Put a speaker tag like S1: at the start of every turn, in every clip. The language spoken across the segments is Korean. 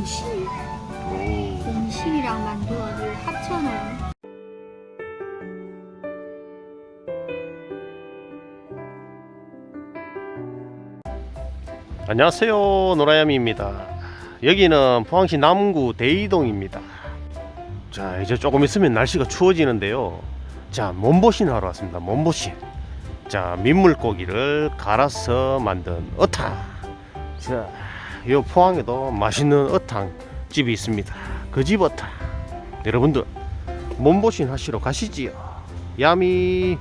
S1: 옹심,
S2: 오.
S1: 옹심이랑 만두를 합쳐놓은
S2: 안녕하세요 노라야미입니다. 여기는 포항시 남구 대이동입니다. 자 이제 조금 있으면 날씨가 추워지는데요. 자 몸보신 하러 왔습니다 몸보신. 자 민물고기를 갈아서 만든 어탕. 자 이 포항에도 맛있는 어탕 집이 있습니다. 그 집 어탕 여러분들 몸보신 하시러 가시지요. 야미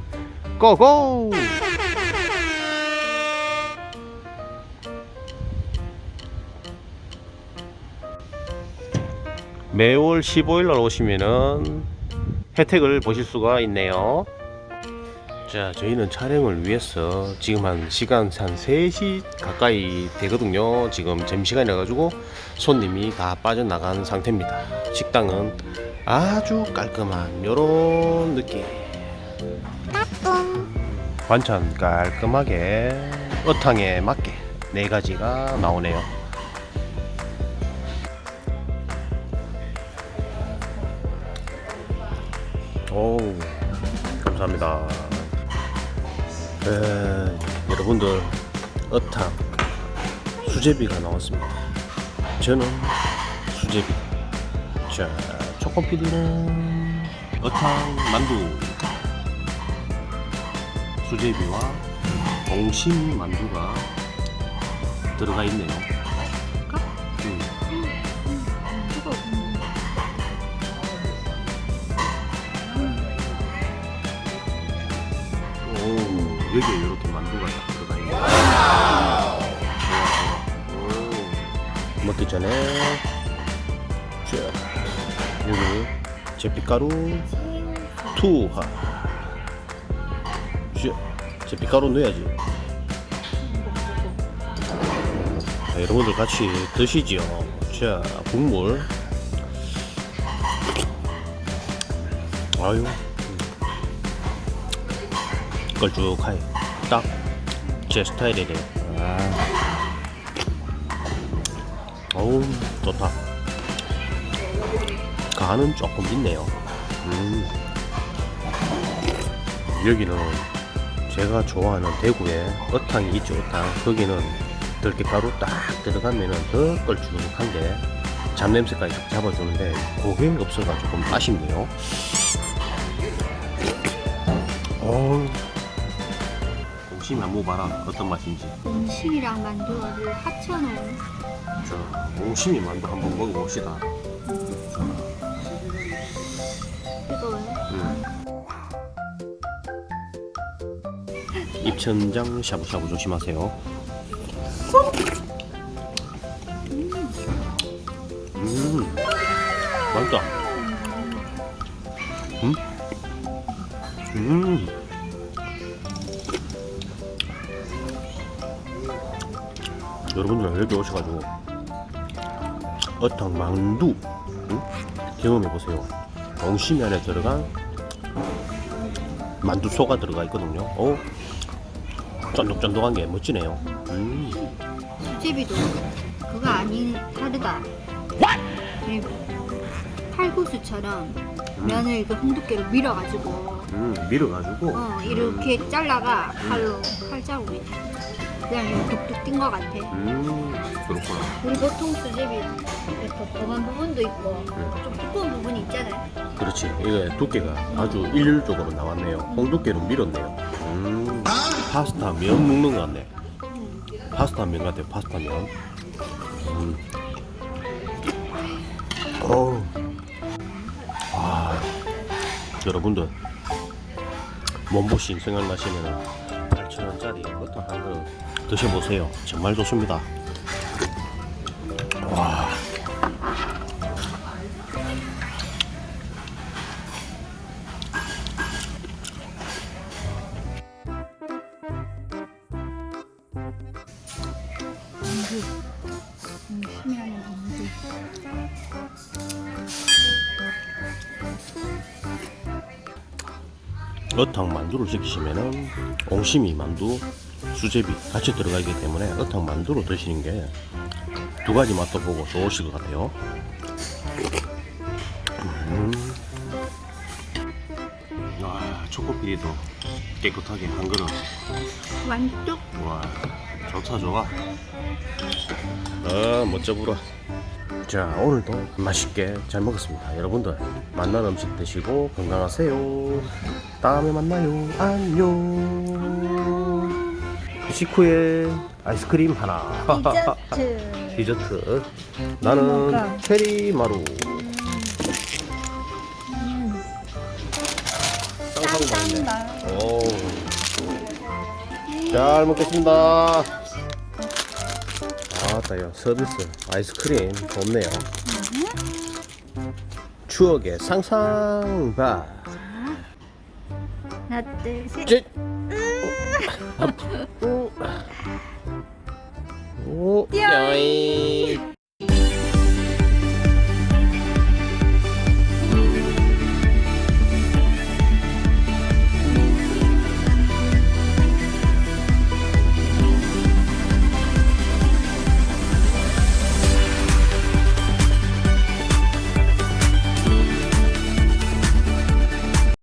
S2: 고고! 매월 15일 날 오시면은 혜택을 보실 수가 있네요. 자, 저희는 촬영을 위해서 지금 한 시간 한 3시 가까이 되거든요. 지금 점심시간이라 가지고 손님이 다 빠져나간 상태입니다. 식당은 아주 깔끔한 요런 느낌. 반찬 깔끔하게 어탕에 맞게 네 가지가 나오네요. 오 감사합니다 에, 여러분들 어탕 수제비가 나왔습니다. 저는 수제비. 자 초코피디는 어탕 만두. 수제비와 옹심 만두가 들어가 있네요 여기에 이렇게 만두가 딱 들어가 있네. 오, 먹기 전에 자, 여기 제피가루 투하. 자, 제피가루 넣어야지. 자, 여러분들 같이 드시죠. 자, 국물. 아유. 걸쭉하게 딱 제 스타일이래요. 아. 어우 좋다. 간은 조금 있네요. 음. 여기는 제가 좋아하는 대구에 어탕이 있죠 어탕. 거기는 들깨가루 딱 들어가면은 더 걸쭉한데 잡냄새까지 딱 잡아주는데 그게 없어가 조금 아쉽네요. 어 우. 옹심이 한번 봐라 어떤 맛인지
S1: 옹심이랑 만두를 합쳐놓은
S2: 자 옹심이 만두 한번 먹어봅시다
S1: 뜨거워요.
S2: 음. 입천장 샤브샤브 조심하세요 음 맛있다 음? 음 여러분들 여기 오셔가지고. 어탕 만두. 응? 경험해보세요. 엉심이 안에 들어간 만두 소가 들어가 있거든요. 어? 쫀득쫀득한 게 멋지네요. 음.
S1: 수제비도 그거 아닌 다르다. 이 칼국수처럼 면을 이렇게 홍두깨로 밀어가지고.
S2: 음, 밀어가지고?
S1: 어 이렇게 잘라가. 칼로 칼자국이 그냥 이렇게 뚝뚝 뛴것 같아.
S2: 음 그렇구나.
S1: 우리 보통 수제비 이렇게 검은 부분도 있고 좀 두꺼운 부분이 있잖아요.
S2: 그렇지. 이게 두께가 아주 일률적으로 나왔네요. 홍두께로 밀었네요. 음. 파스타 면 먹는 것 같네. 파스타 면 같아요 파스타 면. 음. 어우. 아 여러분들 몸보신 생각나시면 8,000원짜리 버터 한 그릇 드셔보세요. 정말 좋습니다 어탕 만두를 시키시면은 옹심이 만두, 수제비 같이 들어가기 때문에 어탕 만두로 드시는 게 두 가지 맛도 보고 좋으실 것 같아요. 음. 와, 초코피리도 깨끗하게 한 그릇.
S1: 완뚝.
S2: 와, 좋다 좋아. 아, 멋져 불어. 자, 오늘도 맛있게 잘 먹었습니다. 여러분들 맛난 음식 드시고 건강하세요. 다음에 만나요. 안녕. 식후에 아이스크림 하나.
S1: 디저트.
S2: 디저트. 나는? 체리 마루. 쌍쌍. 오. 잘 먹겠습니다. 아따요 서비스 아이스크림 좋네요. 추억의 상상바.
S1: 하나 둘셋
S2: 음. 오. 오. 오. 오. 오.